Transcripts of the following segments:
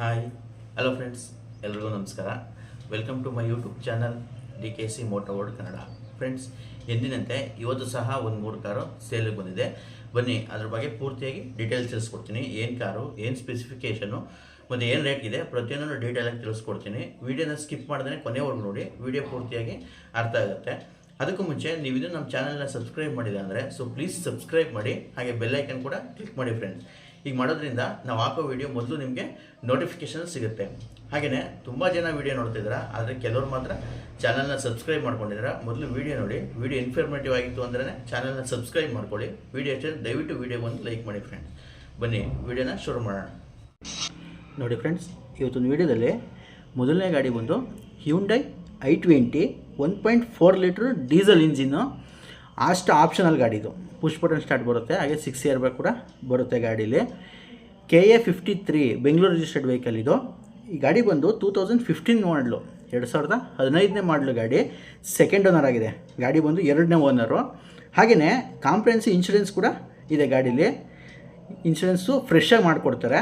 Hi hello friends ಎಲ್ರಿಗೂ ನಮಸ್ಕಾರ. Welcome to my YouTube channel D K C motor world Kannada friends ಎಂದಿನಂತೆ ಇವತ್ತು ಸಹ ಒಂದು ಮೂರು ಕಾರು ಸೇಲಿಗೆ ಬಂದಿದೆ. ಬನ್ನಿ, ಅದ್ರ ಬಗ್ಗೆ ಪೂರ್ತಿಯಾಗಿ ಡೀಟೇಲ್ಸ್ ತಿಳಿಸ್ಕೊಡ್ತೀನಿ. ಏನು ಕಾರು, ಏನು ಸ್ಪೆಸಿಫಿಕೇಷನು ಮತ್ತು ಏನು ರೇಟ್ ಇದೆ, ಪ್ರತಿಯೊಂದನ್ನು ಡೀಟೇಲಾಗಿ ತಿಳಿಸ್ಕೊಡ್ತೀನಿ. ವೀಡಿಯೋನ ಸ್ಕಿಪ್ ಮಾಡಿದ್ರೆ ಕೊನೆವರೆಗೂ ನೋಡಿ, ವಿಡಿಯೋ ಪೂರ್ತಿಯಾಗಿ ಅರ್ಥ ಆಗುತ್ತೆ. ಅದಕ್ಕೂ ಮುಂಚೆ ನೀವು ಇದು ನಮ್ಮ ಚಾನಲ್ನ ಸಬ್ಸ್ಕ್ರೈಬ್ ಮಾಡಿದೆ ಅಂದರೆ ಸೊ ಪ್ಲೀಸ್ ಸಬ್ಸ್ಕ್ರೈಬ್ ಮಾಡಿ, ಹಾಗೆ ಬೆಲ್ಲೈಕನ್ ಕೂಡ ಕ್ಲಿಕ್ ಮಾಡಿ ಫ್ರೆಂಡ್ಸ್ ಈಗ ಮಾಡೋದ್ರಿಂದ ನಾವು ಹಾಕೋ ವೀಡಿಯೋ ಮೊದಲು ನಿಮಗೆ ನೋಟಿಫಿಕೇಶನ್ ಸಿಗುತ್ತೆ. ಹಾಗೆಯೇ ತುಂಬ ಜನ ವೀಡಿಯೋ ನೋಡ್ತಿದ್ದೀರಾ, ಆದರೆ ಕೆಲವರು ಮಾತ್ರ ಚಾನಲ್ನ ಸಬ್ಸ್ಕ್ರೈಬ್ ಮಾಡ್ಕೊಂಡಿದ್ದೀರಾ, ಮೊದಲು ವೀಡಿಯೋ ನೋಡಿ ವೀಡಿಯೋ ಇನ್ಫಾರ್ಮೇಟಿವ್ ಆಗಿತ್ತು ಅಂದ್ರೆ ಚಾನಲ್ನ ಸಬ್ಸ್ಕ್ರೈಬ್ ಮಾಡ್ಕೊಳ್ಳಿ ವೀಡಿಯೋ ಅಷ್ಟೇ, ದಯವಿಟ್ಟು ವೀಡಿಯೋ ಒಂದು ಲೈಕ್ ಮಾಡಿ ಫ್ರೆಂಡ್ಸ್ ಬನ್ನಿ ವಿಡಿಯೋನ ಶುರು ಮಾಡೋಣ. ನೋಡಿ ಫ್ರೆಂಡ್ಸ್ ಇವತ್ತೊಂದು ವೀಡಿಯೋದಲ್ಲಿ ಮೊದಲನೇ ಗಾಡಿ ಬಂದು Hyundai i twenty one point four litre diesel engine ಅಷ್ಟು ಆಪ್ಷನಲ್ ಗಾಡಿ ಇದು. ಪುಷ್ ಬಟನ್ ಸ್ಟಾರ್ಟ್ ಬರುತ್ತೆ. ಹಾಗೆ ಸಿಕ್ಸ್ ಇಯರ್ ಬ್ಯಾಗ್ ಕೂಡ ಬರುತ್ತೆ ಗಾಡೀಲಿ. K A fifty three Bengaluru registered vehicle ಇದು. ಈ ಗಾಡಿ ಬಂದು ಟೂ ತೌಸಂಡ್ ಫಿಫ್ಟೀನ್ ಮಾಡಲು ಎರಡು ಸಾವಿರದ ಹದಿನೈದನೇ ಮಾಡಲು ಗಾಡಿ. ಸೆಕೆಂಡ್ ಓನರ್ ಆಗಿದೆ. ಗಾಡಿ ಬಂದು ಎರಡನೇ ಓನರು ಹಾಗೆಯೇ ಕಾಂಪ್ರೆನ್ಸಿ ಇನ್ಶೂರೆನ್ಸ್ ಕೂಡ ಇದೆ ಗಾಡೀಲಿ. ಇನ್ಶೂರೆನ್ಸು ಫ್ರೆಶ್ಶಾಗಿ ಮಾಡಿಕೊಡ್ತಾರೆ.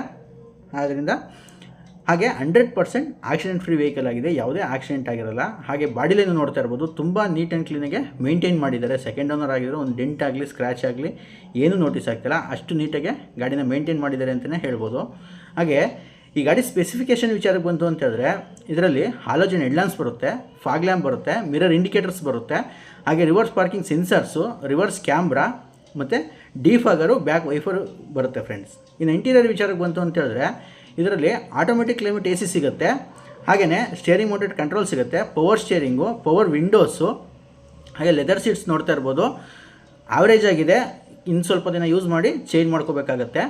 ಆದ್ದರಿಂದ ಹಾಗೆ hundred percent accident free vehicle ಆಗಿದೆ. ಯಾವುದೇ ಆಕ್ಸಿಡೆಂಟ್ ಆಗಿರಲ್ಲ. ಹಾಗೆ ಬಾಡಿಲೇನು ನೋಡ್ತಾ ಇರ್ಬೋದು. ತುಂಬ ನೀಟ್ ಆ್ಯಂಡ್ ಕ್ಲೀನಾಗೆ ಮೇಂಟೈನ್ ಮಾಡಿದ್ದಾರೆ. ಸೆಕೆಂಡ್ ಓನರ್ ಆಗಿದ್ರು, ಒಂದು ಡೆಂಟ್ ಆಗಲಿ ಸ್ಕ್ರ್ಯಾಚ್ ಆಗಲಿ, ಏನೂ ನೋಟಿಸ್ ಆಗ್ತಿಲ್ಲ. ಅಷ್ಟು ನೀಟಾಗೆ ಗಾಡಿನ ಮೇಂಟೈನ್ ಮಾಡಿದ್ದಾರೆ ಅಂತಲೇ ಹೇಳ್ಬೋದು. ಹಾಗೆ ಈ ಗಾಡಿ ಸ್ಪೆಸಿಫಿಕೇಷನ್ ವಿಚಾರಕ್ಕೆ ಬಂತು ಅಂತ ಹೇಳಿದ್ರೆ, ಇದರಲ್ಲಿ ಹಾಲೋಜನ್ ಹೆಡ್ಲಾನ್ಸ್ ಬರುತ್ತೆ ಫಾಗ್ ಲ್ಯಾಂಪ್ ಬರುತ್ತೆ ಮಿರರ್ ಇಂಡಿಕೇಟರ್ಸ್ ಬರುತ್ತೆ. ಹಾಗೆ reverse parking sensors reverse camera ಮತ್ತು ಡಿಫಾಗರು ಬ್ಯಾಕ್ ವೈಫರು ಬರುತ್ತೆ ಫ್ರೆಂಡ್ಸ್ ಇನ್ನು ಇಂಟೀರಿಯರ್ ವಿಚಾರಕ್ಕೆ ಬಂತು ಅಂತ ಹೇಳಿದ್ರೆ ಇದರಲ್ಲಿ ಆಟೋಮೆಟಿಕ್ ಕ್ಲೈಮೇಟ್ ಎ ಸಿ ಸಿಗುತ್ತೆ. ಹಾಗೆಯೇ ಸ್ಟೇರಿಂಗ್ ಮೌಂಟೆಡ್ ಕಂಟ್ರೋಲ್ ಸಿಗುತ್ತೆ. ಪವರ್ ಸ್ಟೇರಿಂಗು ಪವರ್ ವಿಂಡೋಸು ಹಾಗೆ ಲೆದರ್ ಸೀಟ್ಸ್ ನೋಡ್ತಾ ಇರ್ಬೋದು. ಆವ್ರೇಜ್ ಆಗಿದೆ. ಇನ್ನು ಸ್ವಲ್ಪ ದಿನ ಯೂಸ್ ಮಾಡಿ ಚೇಂಜ್ ಮಾಡ್ಕೋಬೇಕಾಗತ್ತೆ.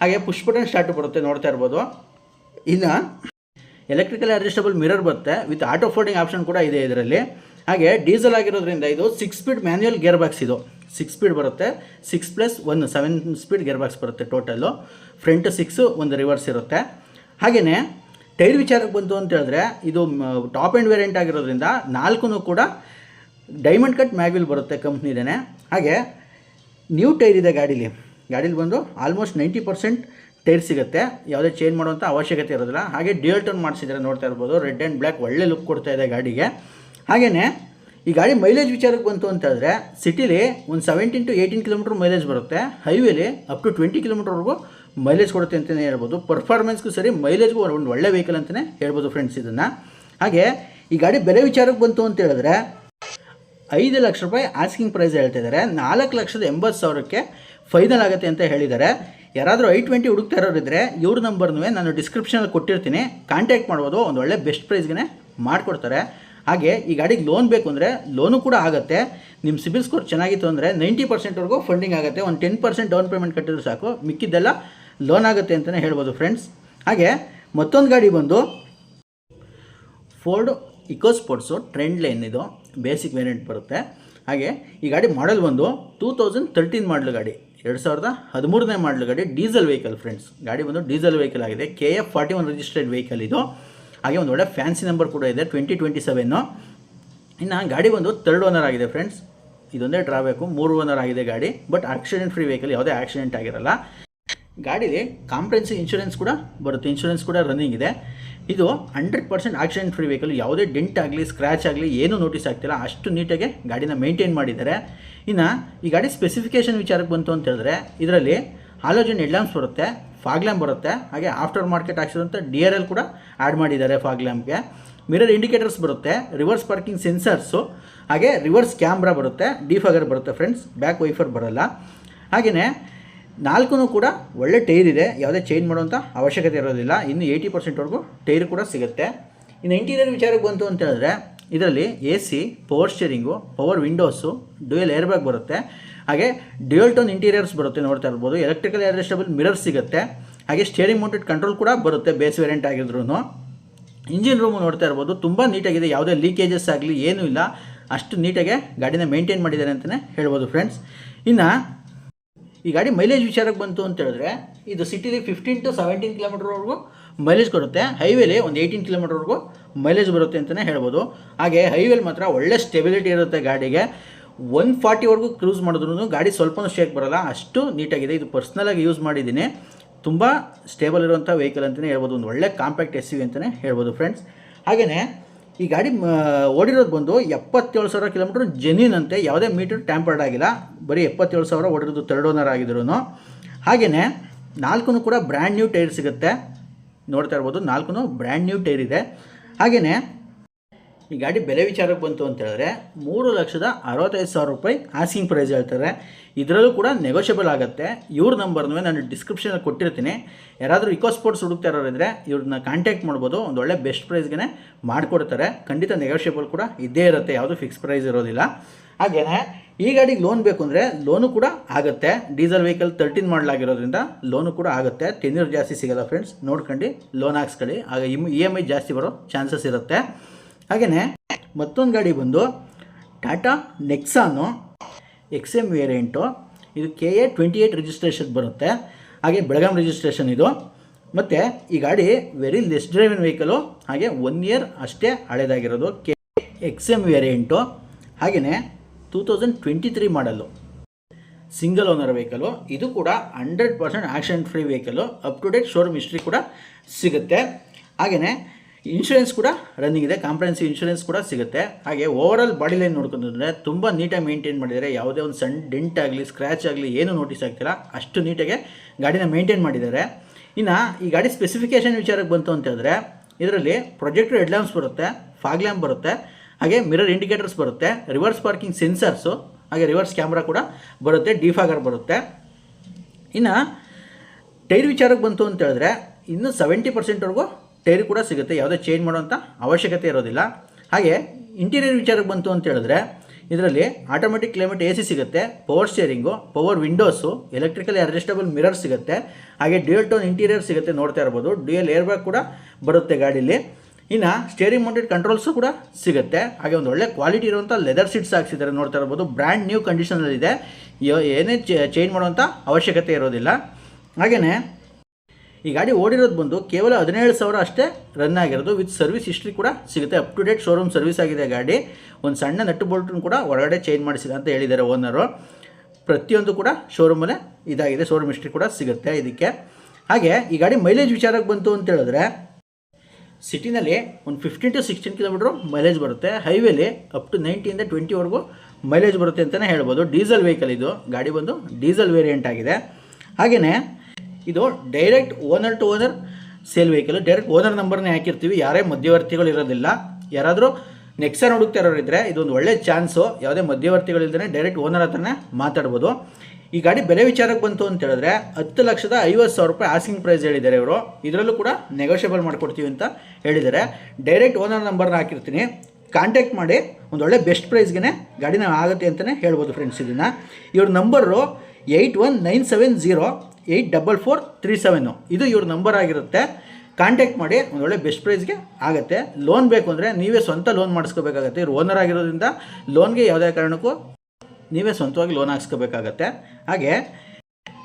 ಹಾಗೆ ಪುಷ್ ಬಟನ್ ಸ್ಟಾರ್ಟ್ ಬರುತ್ತೆ ನೋಡ್ತಾ ಇರ್ಬೋದು. ಇನ್ನು ಎಲೆಕ್ಟ್ರಿಕಲ್ ಅಡ್ಜಸ್ಟಬಲ್ ಮಿರರ್ ಬರುತ್ತೆ. ವಿತ್ ಆಟೋ ಫೋಲ್ಡಿಂಗ್ ಆಪ್ಷನ್ ಕೂಡ ಇದೆ ಇದರಲ್ಲಿ. ಹಾಗೆ ಡೀಸೆಲ್ ಆಗಿರೋದ್ರಿಂದ ಇದು six speed manual gear box ಇದು. ಸಿಕ್ಸ್ ಸ್ಪೀಡ್ ಬರುತ್ತೆ. Six plus one seven speed gear box ಬರುತ್ತೆ ಟೋಟಲು ಫ್ರಂಟ್ ಸಿಕ್ಸು ಒಂದು ರಿವರ್ಸ್ ಇರುತ್ತೆ. ಹಾಗೆಯೇ ಟೈರ್ ವಿಚಾರಕ್ಕೆ ಬಂತು ಅಂತ ಹೇಳಿದ್ರೆ, ಇದು ಟಾಪ್ ಆ್ಯಂಡ್ ವೇರಿಯಂಟ್ ಆಗಿರೋದ್ರಿಂದ ನಾಲ್ಕು ಕೂಡ ಡೈಮಂಡ್ ಕಟ್ ಮ್ಯಾಗ್ವಿಲ್ ಬರುತ್ತೆ ಕಂಪ್ನಿದೇನೆ. ಹಾಗೆ ನ್ಯೂ ಟೈರ್ ಇದೆ ಗಾಡೀಲಿ. ಗಾಡೀಲಿ ಬಂದು ಆಲ್ಮೋಸ್ಟ್ ನೈಂಟಿ ಪರ್ಸೆಂಟ್ ಟೈರ್ ಸಿಗುತ್ತೆ. ಯಾವುದೇ ಚೇಂಜ್ ಮಾಡುವಂಥ ಅವಶ್ಯಕತೆ ಇರೋದಿಲ್ಲ. ಹಾಗೆ ಡ್ಯೂಯಲ್ ಟೋನ್ ಮಾಡಿಸಿದ್ದಾರೆ ನೋಡ್ತಾ ಇರ್ಬೋದು. ರೆಡ್ ಆ್ಯಂಡ್ ಬ್ಲ್ಯಾಕ್ ಒಳ್ಳೆ ಲುಕ್ ಕೊಡ್ತಾ ಇದೆ ಗಾಡಿಗೆ. ಹಾಗೆಯೇ ಈ ಗಾಡಿ ಮೈಲೇಜ್ ವಿಚಾರಕ್ಕೆ ಬಂತು ಅಂತ ಹೇಳಿದ್ರೆ ಸಿಟಿಲಿ ಒಂದು seventeen to eighteen kilometre mileage ಬರುತ್ತೆ. ಹೈವೇಲಿ ಅಪ್ ಟು ಟ್ವೆಂಟಿ ಕಿಲೋಮೀಟರ್ವರೆಗೂ ಮೈಲೇಜ್ ಕೊಡುತ್ತೆ ಅಂತಲೇ ಹೇಳ್ಬೋದು. ಪರ್ಫಾರ್ಮೆನ್ಸ್ಗೂ ಸರಿ ಮೈಲೇಜ್ಗೂ ಒಂದು ಒಳ್ಳೆ ವೆಹಿಕಲ್ ಅಂತಲೇ ಹೇಳ್ಬೋದು ಫ್ರೆಂಡ್ಸ್ ಇದನ್ನು. ಹಾಗೆ ಈ ಗಾಡಿ ಬೆಲೆ ವಿಚಾರಕ್ಕೆ ಬಂತು ಅಂತ ಹೇಳಿದ್ರೆ ಐದು ಲಕ್ಷ ರೂಪಾಯಿ ಆಸ್ಕಿಂಗ್ ಪ್ರೈಸ್ ಹೇಳ್ತಾ ಇದ್ದಾರೆ. ನಾಲ್ಕು ಲಕ್ಷದ ಎಂಬತ್ತು ಸಾವಿರಕ್ಕೆ ಫೈನಲ್ ಆಗುತ್ತೆ ಅಂತ ಹೇಳಿದ್ದಾರೆ. ಯಾರಾದರೂ ಐ ಟ್ವೆಂಟಿ ಹುಡುಕ್ತಾ ಇರೋರಿದ್ರೆ ಇವ್ರ ನಂಬರ್ನೂ ನಾನು ಡಿಸ್ಕ್ರಿಪ್ಷನಲ್ಲಿ ಕೊಟ್ಟಿರ್ತೀನಿ. ಕಾಂಟ್ಯಾಕ್ಟ್ ಮಾಡ್ಬೋದು, ಒಂದು ಒಳ್ಳೆ ಬೆಸ್ಟ್ ಪ್ರೈಸ್ಗೆ ಮಾಡಿಕೊಡ್ತಾರೆ. ಹಾಗೆ ಈ ಗಾಡಿಗೆ ಲೋನ್ ಬೇಕು ಅಂದರೆ ಲೋನು ಕೂಡ ಆಗುತ್ತೆ. ನಿಮ್ಮ ಸಿಬಿಲ್ ಸ್ಕೋರ್ ಚೆನ್ನಾಗಿತ್ತು ಅಂದರೆ ನೈಂಟಿ ಪರ್ಸೆಂಟ್ವರೆಗೂ ಫಂಡಿಂಗ್ ಆಗುತ್ತೆ. ಒಂದು ಟೆನ್ ಪರ್ಸೆಂಟ್ ಡೌನ್ ಪೇಮೆಂಟ್ ಕಟ್ಟಿದ್ರೆ ಸಾಕು. ಮಿಕ್ಕಿದ್ದೆಲ್ಲ ಲೋನ್ ಆಗುತ್ತೆ ಅಂತಲೇ ಹೇಳ್ಬೋದು ಫ್ರೆಂಡ್ಸ್ ಹಾಗೆ ಮತ್ತೊಂದು ಗಾಡಿ ಬಂದು Ford eco sports trend line ಇದು ಬೇಸಿಕ್ ವೇರಿಯಂಟ್ ಬರುತ್ತೆ. ಹಾಗೆ ಈ ಗಾಡಿ ಮಾಡೆಲ್ ಬಂದು ಟೂ ತೌಸಂಡ್ ತರ್ಟೀನ್ ಮಾಡಲು ಗಾಡಿ, ಎರಡು ಸಾವಿರದ ಹದಿಮೂರನೇ ಮಾಡಲು ಗಾಡಿ ಡೀಸೆಲ್ ವೆಹಿಕಲ್ ಫ್ರೆಂಡ್ಸ್ ಗಾಡಿ ಬಂದು ಡೀಸೆಲ್ ವೆಹಿಕಲ್ ಆಗಿದೆ. K F forty one registered vehicle ಇದು. ಹಾಗೆ ಒಂದು ಒಳ್ಳೆ ಫ್ಯಾನ್ಸಿ ನಂಬರ್ ಕೂಡ ಇದೆ ಟ್ವೆಂಟಿ ಟ್ವೆಂಟಿ ಸೆವೆನ್ನು ಇನ್ನು ಗಾಡಿ ಒಂದು ತರ್ಡ್ ಓನರ್ ಆಗಿದೆ ಫ್ರೆಂಡ್ಸ್ ಇದೊಂದೇ ಡ್ರಾಬೇಕು ಮೂರು ಓನರ್ ಆಗಿದೆ ಗಾಡಿ ಬಟ್ ಆಕ್ಸಿಡೆಂಟ್ ಫ್ರೀ ವೆಹಿಕಲ್ ಯಾವುದೇ ಆಕ್ಸಿಡೆಂಟ್ ಆಗಿರಲ್ಲ. ಗಾಡಿಲಿ ಕಾಂಪ್ರೆನ್ಸಿವ್ ಇನ್ಶೂರೆನ್ಸ್ ಕೂಡ ಬರುತ್ತೆ ಇನ್ಶೂರೆನ್ಸ್ ಕೂಡ ರನ್ನಿಂಗ್ ಇದೆ. ಇದು hundred percent accident free vehicle ಯಾವುದೇ ಡೆಂಟ್ ಆಗಲಿ ಸ್ಕ್ರ್ಯಾಚ್ ಆಗಲಿ, ಏನೂ ನೋಟಿಸ್ ಆಗ್ತಿಲ್ಲ, ಅಷ್ಟು ನೀಟಾಗಿ ಗಾಡಿನ ಮೇಂಟೈನ್ ಮಾಡಿದ್ದಾರೆ. ಇನ್ನು ಈ ಗಾಡಿ ಸ್ಪೆಸಿಫಿಕೇಷನ್ ವಿಚಾರಕ್ಕೆ ಬಂತು ಅಂತ ಹೇಳಿದ್ರೆ, ಇದರಲ್ಲಿ ಹಾಲೋಜನ್ ಹೆಡ್ಲ್ಯಾಂಪ್ಸ್ ಬರುತ್ತೆ ಫಾಗ್ ಲ್ಯಾಂಪ್ ಬರುತ್ತೆ. ಹಾಗೆ ಆಫ್ಟರ್ ಮಾರ್ಕೆಟ್ ಹಾಕ್ಸಿದಂಥ ಡಿ ಆರ್ ಎಲ್ ಕೂಡ ಆ್ಯಡ್ ಮಾಡಿದ್ದಾರೆ ಫಾಗ್ ಲ್ಯಾಂಪ್ಗೆ ಮಿರರ್ ಇಂಡಿಕೇಟರ್ಸ್ ಬರುತ್ತೆ ರಿವರ್ಸ್ ಪಾರ್ಕಿಂಗ್ ಸೆನ್ಸರ್ಸು ಹಾಗೆ ರಿವರ್ಸ್ ಕ್ಯಾಮ್ರಾ ಬರುತ್ತೆ ಡಿಫಾಗರ್ ಬರುತ್ತೆ ಫ್ರೆಂಡ್ಸ್ ಬ್ಯಾಕ್ ವೈಫರ್ ಬರೋಲ್ಲ. ಹಾಗೆಯೇ ನಾಲ್ಕು ಕೂಡ ಒಳ್ಳೆ ಟೈರ್ ಇದೆ, ಯಾವುದೇ ಚೇಂಜ್ ಮಾಡುವಂಥ ಅವಶ್ಯಕತೆ ಇರೋದಿಲ್ಲ. ಇನ್ನು ಏಯ್ಟಿ ಪರ್ಸೆಂಟ್ವರೆಗೂ ಟೈರ್ ಕೂಡ ಸಿಗುತ್ತೆ. ಇನ್ನು ಇಂಟೀರಿಯರ್ ವಿಚಾರಕ್ಕೆ ಬಂತು ಅಂತ ಹೇಳಿದ್ರೆ, ಇದರಲ್ಲಿ A C power steering power windows dual air bag ಬರುತ್ತೆ. ಹಾಗೆ ಡ್ಯೂಯಲ್ ಟೋನ್ ಇಂಟೀರಿಯರ್ಸ್ ಬರುತ್ತೆ, ನೋಡ್ತಾ ಇರ್ಬೋದು. ಎಲೆಕ್ಟ್ರಿಕಲ್ ಅಡ್ಜಸ್ಟಬಲ್ ಮಿರರ್ ಸಿಗುತ್ತೆ. ಹಾಗೆ ಸ್ಟೇರಿಂಗ್ ಮೌಂಟೆಡ್ ಕಂಟ್ರೋಲ್ ಕೂಡ ಬರುತ್ತೆ, ಬೇಸ್ ವೇರಿಯಂಟ್ ಆಗಿದ್ರು ಇಂಜಿನ್ ರೂಮು ನೋಡ್ತಾ ಇರ್ಬೋದು. ತುಂಬ ನೀಟಾಗಿದೆ. ಯಾವುದೇ ಲೀಕೇಜಸ್ ಆಗಲಿ, ಏನೂ ಇಲ್ಲ. ಅಷ್ಟು ನೀಟಾಗೆ ಗಾಡಿನ ಮೇಂಟೈನ್ ಮಾಡಿದ್ದಾರೆ ಅಂತಲೇ ಹೇಳ್ಬೋದು ಫ್ರೆಂಡ್ಸ್ ಇನ್ನು, ಈ ಗಾಡಿ ಮೈಲೇಜ್ ವಿಚಾರಕ್ಕೆ ಬಂತು ಅಂತ ಹೇಳಿದ್ರೆ, ಇದು ಸಿಟಿಲಿ ಫಿಫ್ಟೀನ್ ಟು ಸೆವೆಂಟೀನ್ ಕಿಲೋಮೀಟರ್ವರೆಗೂ ಮೈಲೇಜ್ ಕೊಡುತ್ತೆ. ಹೈವೇಲಿ ಒಂದು ಏಯ್ಟೀನ್ ಕಿಲೋಮೀಟರ್ವರೆಗೂ ಮೈಲೇಜ್ ಬರುತ್ತೆ ಅಂತಲೇ ಹೇಳ್ಬೋದು. ಹಾಗೆ ಹೈವೇಲಿ ಮಾತ್ರ ಒಳ್ಳೆ ಸ್ಟೆಬಿಲಿಟಿ ಇರುತ್ತೆ ಗಾಡಿಗೆ. ಒನ್ ಫಾರ್ಟಿವರೆಗೂ ಕ್ರೂಸ್ ಮಾಡಿದ್ರು ಗಾಡಿ ಸ್ವಲ್ಪನೂ ಶೇಕ್ ಬರೋಲ್ಲ. ಅಷ್ಟು ನೀಟಾಗಿದೆ. ಇದು ಪರ್ಸ್ನಲಾಗಿ ಯೂಸ್ ಮಾಡಿದ್ದೀನಿ. ತುಂಬ ಸ್ಟೇಬಲ್ ಇರುವಂಥ ವೆಹಿಕಲ್ ಅಂತಲೇ ಹೇಳ್ಬೋದು. ಒಂದು ಒಳ್ಳೆ ಕಾಂಪ್ಯಾಕ್ಟ್ ಎಸ್ ವಿ ಅಂತಲೇ ಹೇಳ್ಬೋದು ಫ್ರೆಂಡ್ಸ್ ಹಾಗೆಯೇ ಈ ಗಾಡಿ ಓಡಿರೋದು ಬಂದು ಎಪ್ಪತ್ತೇಳು ಸಾವಿರ ಕಿಲೋಮೀಟ್ರ್ ಜೆನ್ಯೂನ್ ಅಂತೆ. ಯಾವುದೇ ಮೀಟರ್ ಟ್ಯಾಂಪರ್ಡ್ ಆಗಿಲ್ಲ. ಬರೀ ಎಪ್ಪತ್ತೇಳು ಸಾವಿರ ಓಡಿರೋದು ತರ್ಡ್ ಓನರ್ ಆಗಿದ್ರು ಹಾಗೆಯೇ ನಾಲ್ಕು ಕೂಡ ಬ್ರ್ಯಾಂಡ್ ನ್ಯೂ ಟೈರ್ ಸಿಗುತ್ತೆ. ನೋಡ್ತಾ ಇರ್ಬೋದು ನಾಲ್ಕು ಬ್ರ್ಯಾಂಡ್ ನ್ಯೂ ಟೈರ್ ಇದೆ. ಹಾಗೆಯೇ ಈ ಗಾಡಿ ಬೆಲೆ ವಿಚಾರಕ್ಕೆ ಬಂತು ಅಂತ ಹೇಳಿದ್ರೆ ಮೂರು ಲಕ್ಷದ ಅರವತ್ತೈದು ಸಾವಿರ ರೂಪಾಯಿ ಆಸಿಂಗ್ ಪ್ರೈಸ್ ಹೇಳ್ತಾರೆ. ಇದರಲ್ಲೂ ಕೂಡ ನೆಗೋಷಿಯಬಲ್ ಆಗುತ್ತೆ. ಇವ್ರ ನಂಬರ್ನೂ ನಾನು ಡಿಸ್ಕ್ರಿಪ್ಷನಲ್ಲಿ ಕೊಟ್ಟಿರ್ತೀನಿ. ಯಾರಾದರೂ ಇಕೋ ಸ್ಪೋರ್ಟ್ಸ್ ಹುಡುಕ್ತಾ ಇರೋರಿದ್ರೆ ಇವ್ರನ್ನ ಕಾಂಟ್ಯಾಕ್ಟ್ ಮಾಡ್ಬೋದು. ಒಂದು ಒಳ್ಳೆ ಬೆಸ್ಟ್ ಪ್ರೈಸ್ಗೆ ಮಾಡಿಕೊಡ್ತಾರೆ. ಖಂಡಿತ ನೆಗೋಷಿಯಬಲ್ ಕೂಡ ಇದ್ದೇ ಇರುತ್ತೆ. ಯಾವುದು ಫಿಕ್ಸ್ ಪ್ರೈಸ್ ಇರೋದಿಲ್ಲ. ಹಾಗೆಯೇ ಈ ಗಾಡಿಗೆ ಲೋನ್ ಬೇಕು ಅಂದರೆ ಲೋನು ಕೂಡ ಆಗುತ್ತೆ. ಡೀಸೆಲ್ ವೆಹಿಕಲ್ ತರ್ಟೀನ್ ಮಾಡಲಾಗಿರೋದ್ರಿಂದ ಲೋನು ಕೂಡ ಆಗುತ್ತೆ. ಟೆನ್ಯೂರ್ ಜಾಸ್ತಿ ಸಿಗಲ್ಲ ಫ್ರೆಂಡ್ಸ್ ನೋಡ್ಕೊಂಡು ಲೋನ್ ಹಾಕ್ಸ್ಕೊಳ್ಳಿ. ಆಗ ಇ ಎಂ ಐ ಜಾಸ್ತಿ ಬರೋ ಚಾನ್ಸಸ್ ಇರುತ್ತೆ. ಹಾಗೆಯೇ ಮತ್ತೊಂದು ಗಾಡಿ ಬಂದು Tata Nexon X M variant. ಇದು K A twenty eight registration ಬರುತ್ತೆ. ಹಾಗೆ ಬೆಳಗಾಂ ರಿಜಿಸ್ಟ್ರೇಷನ್ ಇದು. ಮತ್ತು ಈ ಗಾಡಿ ವೆರಿ ಲೆಸ್ ಡ್ರೈವಿನ್ ವೆಹಿಕಲು ಹಾಗೆ ಒನ್ ಇಯರ್ ಅಷ್ಟೇ ಹಳೇದಾಗಿರೋದು ಕೆ ಎಕ್ಸ್ ಎಂ ವೇರಿಯಂಟು. ಹಾಗೆಯೇ ಟೂ ತೌಸಂಡ್ ಟ್ವೆಂಟಿ ತ್ರೀ ಮಾಡಲು ಸಿಂಗಲ್ ಓನರ್ ವೆಹಿಕಲು ಇದು ಕೂಡ hundred percent action free vehicle up to date showroom history ಕೂಡ ಸಿಗುತ್ತೆ. ಹಾಗೆಯೇ ಇನ್ಶೂರೆನ್ಸ್ ಕೂಡ ರನ್ನಿಂಗ್ ಇದೆ. ಕಾಂಪ್ರಹೆನ್ಸಿವ್ ಇನ್ಶೂರೆನ್ಸ್ ಕೂಡ ಸಿಗುತ್ತೆ. ಹಾಗೆ ಓವರಾಲ್ ಬಾಡಿ ಲೈನ್ ನೋಡ್ಕೊಂಡ್ರೆ ತುಂಬ ನೀಟಾಗಿ ಮೇಂಟೈನ್ ಮಾಡಿದ್ದಾರೆ. ಯಾವುದೇ ಒಂದು ಸಣ್ಣ ಡೆಂಟ್ ಆಗಲಿ ಸ್ಕ್ರ್ಯಾಚ್ ಆಗಲಿ ಏನೂ ನೋಟಿಸ್ ಆಗ್ತಿಲ್ಲ. ಅಷ್ಟು ನೀಟಾಗೆ ಗಾಡಿನ ಮೇಂಟೈನ್ ಮಾಡಿದ್ದಾರೆ. ಇನ್ನು ಈ ಗಾಡಿ ಸ್ಪೆಸಿಫಿಕೇಷನ್ ವಿಚಾರಕ್ಕೆ ಬಂತು ಅಂತ ಹೇಳಿದ್ರೆ, ಇದರಲ್ಲಿ ಪ್ರೊಜೆಕ್ಟರ್ ಹೆಡ್ ಲ್ಯಾಂಪ್ಸ್ ಬರುತ್ತೆ ಫಾಗ್ ಲ್ಯಾಂಪ್ ಬರುತ್ತೆ, ಹಾಗೆ ಮಿರರ್ ಇಂಡಿಕೇಟರ್ಸ್ ಬರುತ್ತೆ ರಿವರ್ಸ್ ಪಾರ್ಕಿಂಗ್ ಸೆನ್ಸರ್ಸು ಹಾಗೆ ರಿವರ್ಸ್ ಕ್ಯಾಮ್ರಾ ಕೂಡ ಬರುತ್ತೆ ಡಿಫಾಗರ್ ಬರುತ್ತೆ. ಇನ್ನು ಟೈರ್ ವಿಚಾರಕ್ಕೆ ಬಂತು ಅಂತ ಹೇಳಿದ್ರೆ, ಇನ್ನು ಸೆವೆಂಟಿ ಪರ್ಸೆಂಟ್ವರೆಗೂ ಟೈರ್ ಕೂಡ ಸಿಗುತ್ತೆ, ಯಾವುದೇ ಚೇಂಜ್ ಮಾಡುವಂಥ ಅವಶ್ಯಕತೆ ಇರೋದಿಲ್ಲ. ಹಾಗೆ ಇಂಟೀರಿಯರ್ ವಿಚಾರಕ್ಕೆ ಬಂತು ಅಂತ ಹೇಳಿದ್ರೆ, ಇದರಲ್ಲಿ ಆಟೋಮೆಟಿಕ್ ಕ್ಲೈಮೇಟ್ ಎ ಸಿಗುತ್ತೆ power steering power windows electrically adjustable mirror ಸಿಗುತ್ತೆ, ಹಾಗೆ ಡ್ಯೂಯಲ್ ಟೋನ್ ಇಂಟೀರಿಯರ್ ಸಿಗುತ್ತೆ ನೋಡ್ತಾ ಇರ್ಬೋದು ಡ್ಯೂಯಲ್ ಏರ್ ಬ್ಯಾಗ್ ಕೂಡ ಬರುತ್ತೆ ಗಾಡೀಲಿ. ಇನ್ನು ಸ್ಟೇರಿಂಗ್ ಮೌಂಟೆಡ್ ಕಂಟ್ರೋಲ್ಸು ಕೂಡ ಸಿಗುತ್ತೆ, ಹಾಗೆ ಒಂದು ಒಳ್ಳೆ ಕ್ವಾಲಿಟಿ ಇರುವಂಥ ಲೆದರ್ ಸೀಟ್ಸ್ ಹಾಕ್ಸಿದ್ದಾರೆ ನೋಡ್ತಾ ಇರ್ಬೋದು ಬ್ರ್ಯಾಂಡ್ ನ್ಯೂ ಕಂಡೀಷನಲ್ಲಿದೆ ಏನೇ ಚೇಂಜ್ ಮಾಡುವಂಥ ಅವಶ್ಯಕತೆ ಇರೋದಿಲ್ಲ. ಹಾಗೆಯೇ ಈ ಗಾಡಿ ಓಡಿರೋದು ಬಂದು ಕೇವಲ ಹದಿನೇಳು ಸಾವಿರ ಅಷ್ಟೇ ರನ್ ಆಗಿರೋದು. ವಿತ್ ಸರ್ವಿಸ್ ಹಿಸ್ಟ್ರಿ ಕೂಡ ಸಿಗುತ್ತೆ. Up to date showroom service ಆಗಿದೆ ಗಾಡಿ. ಒಂದು ಸಣ್ಣ ನಟ್ಟು ಬೋಲ್ಟನ್ನು ಕೂಡ ಹೊರಗಡೆ ಚೇಂಜ್ ಮಾಡಿಸಿದೆ ಅಂತ ಹೇಳಿದ್ದಾರೆ ಓನರು ಪ್ರತಿಯೊಂದು ಕೂಡ ಶೋರೂಮಲ್ಲೇ ಇದಾಗಿದೆ. ಶೋರೂಮ್ ಹಿಸ್ಟ್ರಿ ಕೂಡ ಸಿಗುತ್ತೆ ಇದಕ್ಕೆ. ಹಾಗೆ ಈ ಗಾಡಿ ಮೈಲೇಜ್ ವಿಚಾರಕ್ಕೆ ಬಂತು ಅಂತ ಹೇಳಿದ್ರೆ, ಸಿಟಿನಲ್ಲಿ ಒಂದು fifteen to sixteen kilometre mileage ಬರುತ್ತೆ. ಹೈವೇಲಿ ಅಪ್ ಟು ನೈಂಟಿಯಿಂದ ಟ್ವೆಂಟಿವರೆಗೂ ಮೈಲೇಜ್ ಬರುತ್ತೆ ಅಂತಲೇ ಹೇಳ್ಬೋದು. ಡೀಸೆಲ್ ವೆಹಿಕಲ್ ಇದು. ಗಾಡಿ ಬಂದು ಡೀಸೆಲ್ ವೇರಿಯಂಟ್ ಆಗಿದೆ. ಹಾಗೆಯೇ ಇದು direct owner to owner sale vehicle direct owner ನಂಬರ್ನೇ ಹಾಕಿರ್ತೀವಿ. ಯಾರೇ ಮಧ್ಯವರ್ತಿಗಳು ಇರೋದಿಲ್ಲ. ಯಾರಾದರೂ ನೆಕ್ಸನ್ ಹುಡುಕ್ತಾ ಇರೋರಿದ್ರೆ ಇದೊಂದು ಒಳ್ಳೆ ಚಾನ್ಸು ಯಾವುದೇ ಮಧ್ಯವರ್ತಿಗಳಿಲ್ಲದೇ ಡೈರೆಕ್ಟ್ ಓನರ್ ಹತ್ರನೇ ಮಾತಾಡ್ಬೋದು. ಈ ಗಾಡಿ ಬೆಲೆ ವಿಚಾರಕ್ಕೆ ಬಂತು ಅಂತ ಹೇಳಿದ್ರೆ ಹತ್ತು ಲಕ್ಷದ ಐವತ್ತು ಸಾವಿರ ರೂಪಾಯಿ ಆಸ್ಕಿಂಗ್ ಪ್ರೈಸ್ ಹೇಳಿದ್ದಾರೆ ಇವರು. ಇದರಲ್ಲೂ ಕೂಡ ನೆಗೋಷಿಯಬಲ್ ಮಾಡಿಕೊಡ್ತೀವಿ ಅಂತ ಹೇಳಿದ್ದಾರೆ. ಡೈರೆಕ್ಟ್ ಓನರ್ ನಂಬರ್ನ ಹಾಕಿರ್ತೀನಿ. ಕಾಂಟ್ಯಾಕ್ಟ್ ಮಾಡಿ ಒಂದು ಒಳ್ಳೆ ಬೆಸ್ಟ್ ಪ್ರೈಸ್ಗೆ ಗಾಡಿನ ಆಗುತ್ತೆ ಅಂತಲೇ ಹೇಳ್ಬೋದು ಫ್ರೆಂಡ್ಸ್ ಇದನ್ನು. ಇವ್ರ number eight one nine seven zero eight double four three seven ಇದು ಇವ್ರ ನಂಬರ್ ಆಗಿರುತ್ತೆ. ಕಾಂಟ್ಯಾಕ್ಟ್ ಮಾಡಿ, ಒಂದು ಒಳ್ಳೆ ಬೆಸ್ಟ್ ಪ್ರೈಸ್ಗೆ ಆಗುತ್ತೆ. ಲೋನ್ ಬೇಕು ಅಂದರೆ ನೀವೇ ಸ್ವಂತ ಲೋನ್ ಮಾಡಿಸ್ಕೋಬೇಕಾಗತ್ತೆ. ಇವ್ರು ಓನರ್ ಆಗಿರೋದ್ರಿಂದ ಲೋನ್ಗೆ ಯಾವುದೇ ಕಾರಣಕ್ಕೂ ನೀವೇ ಸ್ವಂತವಾಗಿ ಲೋನ್ ಹಾಕ್ಸ್ಕೋಬೇಕಾಗತ್ತೆ. ಹಾಗೆ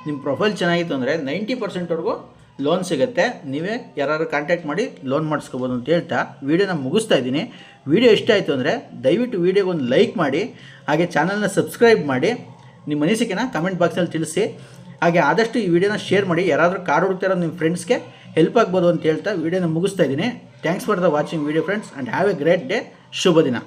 ನಿಮ್ಮ ಪ್ರೊಫೈಲ್ ಚೆನ್ನಾಗಿತ್ತು ಅಂದರೆ ನೈಂಟಿ ಪರ್ಸೆಂಟ್ವರೆಗೂ ಲೋನ್ ಸಿಗುತ್ತೆ. ನೀವೇ ಯಾರು ಕಾಂಟ್ಯಾಕ್ಟ್ ಮಾಡಿ ಲೋನ್ ಮಾಡಿಸ್ಕೋಬೋದು ಅಂತ ಹೇಳ್ತಾ ವೀಡಿಯೋನ ಮುಗಿಸ್ತಾ ಇದ್ದೀನಿ. ವೀಡಿಯೋ ಇಷ್ಟ ಆಯಿತು ಅಂದರೆ ದಯವಿಟ್ಟು ವೀಡಿಯೋಗೆ ಒಂದು ಲೈಕ್ ಮಾಡಿ, ಹಾಗೆ ಚಾನಲ್ನ ಸಬ್ಸ್ಕ್ರೈಬ್ ಮಾಡಿ. ನಿಮ್ಮ ಅನಿಸಿಕೆನ ಕಮೆಂಟ್ ಬಾಕ್ಸಲ್ಲಿ ತಿಳಿಸಿ. ಹಾಗೆ ಆದಷ್ಟು ಈ ವಿಡಿಯೋನ ಶೇರ್ ಮಾಡಿ. ಯಾರಾದರೂ ಕಾರ್ ಹುಡುಕ್ತಾ ಇರೋ ನಿಮ್ಮ ಫ್ರೆಂಡ್ಸ್ಗೆ ಹೆಲ್ಪ್ ಆಗ್ಬೋದು ಅಂತ ಹೇಳ್ತಾ ವಿಡಿಯೋನ ಮುಗಿಸ್ತಾ ಇದ್ದೀನಿ. Thanks for the watching video friends and have a great day ಶುಭ ದಿನ.